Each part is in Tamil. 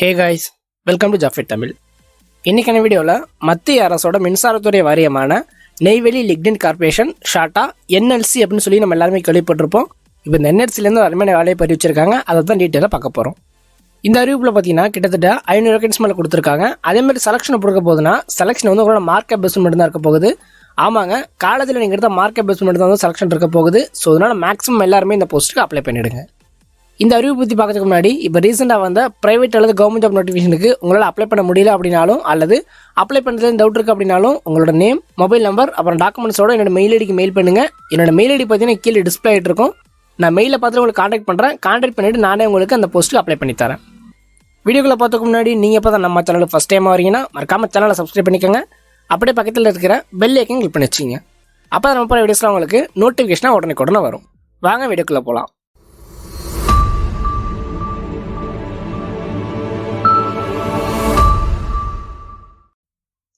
Hey guys welcome to Jafit Tamil இன்றைக்கான வீடியோவில் மத்திய அரசோட மின்சாரத்துறை வாரியமான நெய்வேலி லிக்டின் கார்பரேஷன் ஷாட்டா என்எல்சி அப்படின்னு சொல்லி நம்ம எல்லாருமே கேள்விப்பட்டிருப்போம். இப்போ இந்த என்எல்சிலேருந்து அருமையான வேலையை பறி வச்சிருக்காங்க. அதை தான் டீட்டெயிலாக பார்க்க போகிறோம் இந்த அறிவிப்பில் பார்த்தீங்கன்னா கிட்டத்தட்ட ஐநூறு வேகன்ஸ் மேலே கொடுத்துருக்காங்க. அதே மாதிரி செலக்ஷன் கொடுக்க போகுதுன்னா செலக்ஷன் வந்து உங்களோட மார்க்கெட் பேஸ் மட்டும் தான் இருக்க போகுது. ஆமாங்க காலேஜில் நீங்கள் எடுத்த மார்க்கெட் பேஸ் மட்டும் தான் வந்து செலக்ஷன் இருக்க போகுது. ஸோ அதனால் மேக்ஸிமம் எல்லாருமே இந்த போஸ்ட்டுக்கு அப்ளை பண்ணிவிடுங்க இந்த அறிவு பற்றி பார்க்கறதுக்கு முன்னாடி இப்போ ரீசெண்டாக வந்த ப்ரைவேட் அல்லது கவர்மெண்ட் ஜாப் நோட்டிஃபிகேஷனுக்கு உங்களால் அப்ளை பண்ண முடியல அப்படின்னாலும் அல்லது அப்ளை பண்ணுறதுல டவுட் இருக்குது அப்படின்னாலும் உங்களோட நேம் மொபைல் நம்பர் அப்புறம் டாக்குமெண்ட்ஸோட என்னோட மெயில் ஐடிக்கு மெயில் பண்ணுங்கள் என்னோட மெயில் ஐடி பார்த்தீங்கன்னா கீழே டிஸ்பிளே ஆகிட்டு இருக்கும். நான் மெயிலில் பார்த்துட்டு உங்களுக்கு காண்டாக்ட் பண்ணுறேன் காண்டாக்ட் பண்ணிவிட்டு நானே உங்களுக்கு அந்த போஸ்ட்டுக்கு அப்ளை பண்ணி தரேன். வீடியோக்குள்ளே பார்த்துக்கு முன்னாடி நீங்கள் இப்போ தான் நம்ம சேனலுக்கு ஃபஸ்ட் டைம் வரீங்கன்னா மறக்காமல் சேனலை சப்ஸ்கிரைப் பண்ணிக்கோங்க. அப்படியே பக்கத்தில் இருக்கிற பெல் ஐக்கன் கிளிக் பண்ணி வச்சிங்க அப்போ நம்ம போகிற வீடியோஸ்லாம் உங்களுக்கு நோட்டிஃபிகேஷனாக உடனே உடனே வரும். வாங்க வீடியோக்குள்ளே போகலாம்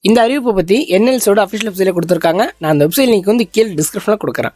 இந்த அறிவிப்பை பற்றி என்எல்சோட அஃபிஷியல் வெப்சைட்டில் கொடுத்துருக்காங்க. நான் அந்த வெப்சைட் லிங்க் வந்து கீழே டிஸ்கிரிப்ஷனில் கொடுக்குறேன்.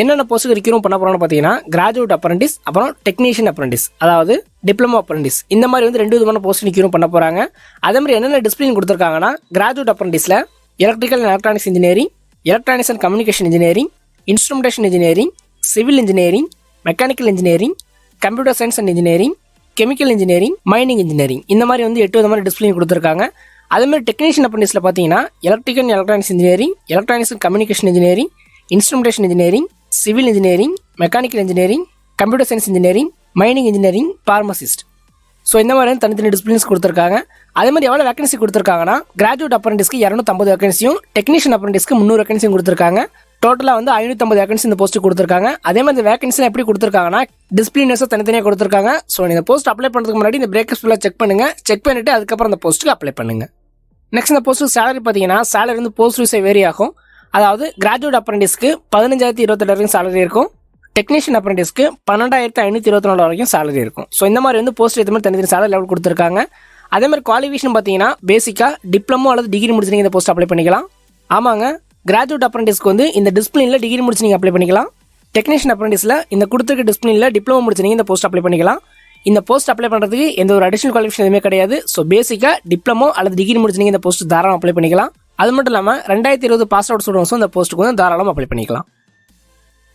என்னென்ன போஸ்ட்டுக்கு ரிக்யூரும் பண்ண போகிறோம்னு பார்த்தீங்கன்னா கிராஜுவேட் அப்ரண்டிஸ் அப்புறம் டெக்னீஷியன் அப்ரண்டிஸ் அதாவது டிப்ளமோ அப்ரண்டிஸ் இந்த மாதிரி வந்து ரெண்டு விதமான போஸ்ட் நிற்கும் பண்ண போகிறாங்க அதே மாதிரி என்னென்ன டிஸ்பிளின் கொடுத்துருக்காங்கன்னா graduate அப்ரண்டிஸில் electrical and electronics engineering electronics and communication engineering instrumentation engineering civil engineering mechanical engineering computer science and engineering chemical engineering mining engineering இந்த மாதிரி வந்து எட்டு விதமான டிஸ்பிளின் கொடுத்துருக்காங்க. அதே மாதிரி டெக்னீஷியன் அப்ரண்டிஸில் பார்த்தீங்கன்னா electrical electronics engineering electronics and communication engineering instrumentation engineering civil engineering mechanical engineering computer science engineering mining engineering pharmacist so இந்த மாதிரி தனித்தனி டிசிப்ளின்ஸ் கொடுத்துருக்காங்க. அதே மாதிரி எவ்வளோ வேகன்சி கொடுத்துருக்காங்கன்னா கிராஜுவேட் அப்ரண்டிஸ்க்கு இரநூத்தம்பது வேகன்சியும் டெக்னீஷியன் அப்ரண்டிஸ்க்கு முந்நூறு வேகன்சியும் கொடுத்துருக்காங்க. டோட்டலாக வந்து ஐநூற்றம்பது வேகன்சி இந்த போஸ்ட்டு கொடுத்துருக்காங்க. அதே மாதிரி இந்த வேகன்சிலாம் எப்படி கொடுத்துருக்காங்கன்னா டிஸ்பிளினர்ஸாக தனித்தனியாக கொடுத்துருக்காங்க. ஸோ இந்த போஸ்ட் அப்ளை பண்ணுறதுக்கு முன்னாடி இந்த பிரேக்கர்ஸ் ஃபுல்லாக செக் பண்ணுங்கள் செக் பண்ணிவிட்டு அதுக்கப்புறம் அந்த போஸ்ட்டுக்கு அப்ளை பண்ணுங்கள் நெக்ஸ்ட் இந்த போஸ்ட்டு சேலரி பார்த்தீங்கன்னா சேலரி வந்து போஸ்ட் வைஸை வேரி ஆகும். அதாவது கிராஜுவேட் அப்ரண்டிஸ்க்கு பதினஞ்சாயிரத்தி இருபத்தெட்டு வரைக்கும் சேலரி இருக்கும். டெக்னீஷியன் அப்ரண்டிஸ்க்கு பன்னெண்டாயிரத்தி ஐநூற்றி இருபத்தி நாலு வரைக்கும் சேலரி இருக்கும். ஸோ இந்த மாதிரி வந்து போஸ்ட் ஏற்ற மாதிரி தனித்தனி சேலரி லெவல் கொடுத்துருக்காங்க. அதே மாதிரி குவாலிஃபிகேஷன் பார்த்தீங்கன்னா பேசிக்காக டிப்ளமோ அல்லது டிகிரி முடிச்சு நீங்கள் இந்த போஸ்ட் அப்ளை பண்ணிக்கலாம். ஆமாங்க. கிராஜுவேட் அப்ரண்டிஸ்க்கு வந்து இந்த டிஸ்பிளினில் டிகிரி முடிச்சு நீங்கள் அப்ளை பண்ணிக்கலாம். டெக்னீஷியன் அப்ரண்டிஸில் இந்த கொடுத்துருக்க டிஸ்பிளினில் டிப்ளமோ முடிச்சு நீங்கள் இந்த போஸ்ட் அப்ளை பண்ணிக்கலாம். இந்த போஸ்ட் அப்ளை பண்ணுறதுக்கு எந்த ஒரு அடிஷனல் குவாலிஃபிகேஷன் எதுவுமே கிடையாது. ஸோ பேசிக்காக டிப்ளமோ அல்லது டிகிரி முடிச்சு நீங்கள் இந்த போஸ்ட் தாராளம் அப்ளை பண்ணிக்கலாம். அது மட்டும் இல்லாமல் ரெண்டாயிரத்தி இருபது பாஸ் அவுட் ஸ்டூடெண்ட்ஸும் இந்த போஸ்ட்டுக்கு வந்து தாராளம் அப்ளை பண்ணிக்கலாம்.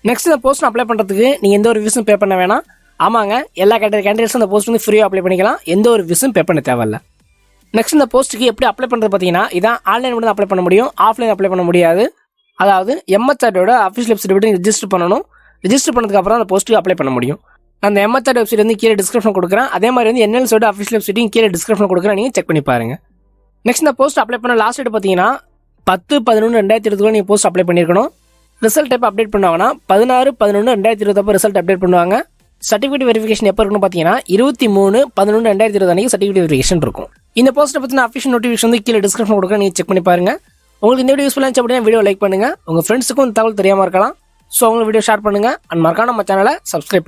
நெக்ஸ்ட் இந்த போஸ்ட் அப்ளை பண்ணுறதுக்கு நீங்கள் எந்த ஒரு விசும் பே பண்ண வேணாம். ஆமாங்க எல்லா கேட்ட கேண்டிடேட்ஸும் இந்த போஸ்ட் வந்து ஃப்ரீயாக அப்ளை பண்ணிக்கலாம். எந்த ஒரு விசும் பே பண்ண தேவையில்ல. நெக்ஸ்ட் இந்த போஸ்ட்டுக்கு எப்படி அப்ளை பண்ணுறது பார்த்தீங்கன்னா இதான் ஆன்லைன் மட்டும் அப்ளை பண்ண முடியும். ஆஃப்லைன் அப்ளை பண்ண முடியாது. அதாவது எம்எச்ஆர்டோட அஃபிஷியல் வெப்சைட் விட்டு ரிஜிஸ்டர் பண்ணணும். ரிஜிஸ்டர் பண்ணதுக்கப்புறம் அந்த போஸ்ட்டுக்கு அப்ளை பண்ண முடியும். அந்த எம்எச்ஆர் வெப்சைட் வந்து கீழே டிஸ்கிரிப்ஷன் கொடுக்குறேன். அதே மாதிரி வந்து என்எல்ஸோட அஃபிஷியல் வெப்சைட்டையும் கீழே டிஸ்கிரிப்ஷன் கொடுக்குறேன். நீங்கள் செக் பண்ணி பாருங்க. நெக்ஸ்ட் இந்த போஸ்ட் அப்ளை பண்ண லாஸ்ட் டேட் பார்த்தீங்கன்னா பத்து பதினொன்று ரெண்டாயிரத்தி இருபதுக்குள்ள நீங்கள் போஸ்ட் அப்ளை பண்ணியிருக்கணும். ரிசல்ட் எப்போ அப்டேட் பண்ணுவாங்கன்னா பதினாறு பதினொன்று ரெண்டாயிரத்தி இருபத்தப்போ ரிசல்ட் அப்டேட் பண்ணுவாங்க. சர்டிஃபிகேட் வெரிஃபிகேஷன் எப்போ இருக்குன்னு பார்த்தீங்கன்னா இருபத்தி மூணு பதினொன்று ரெண்டாயிரத்தி இருபது அன்றைக்கி சர்டிஃபிகேட் வெரிஃபிகேஷன் இருக்கும். இந்த போஸ்ட்டை பற்றின அஃபிஷியல் நோட்டிஃபிகேஷன் வந்து கீழே டிஸ்கிரிப்ஷன் கொடுக்குறேன். நீங்கள் செக் பண்ணி பாருங்கள் உங்களுக்கு இந்த வீடியோ யூஸ்ஃபுல்லாக இருந்துச்சு அப்படின்னா வீடியோ லைக் பண்ணுங்க. உங்கள் ஃப்ரெண்ட்ஸுக்கும் தகவல் தெரியாமல் இருக்கலாம். ஸோ உங்களுக்கு வீடியோ ஷேர் பண்ணுங்கள் அண்ட் மறக்காம நம்ம சேனலை subscribe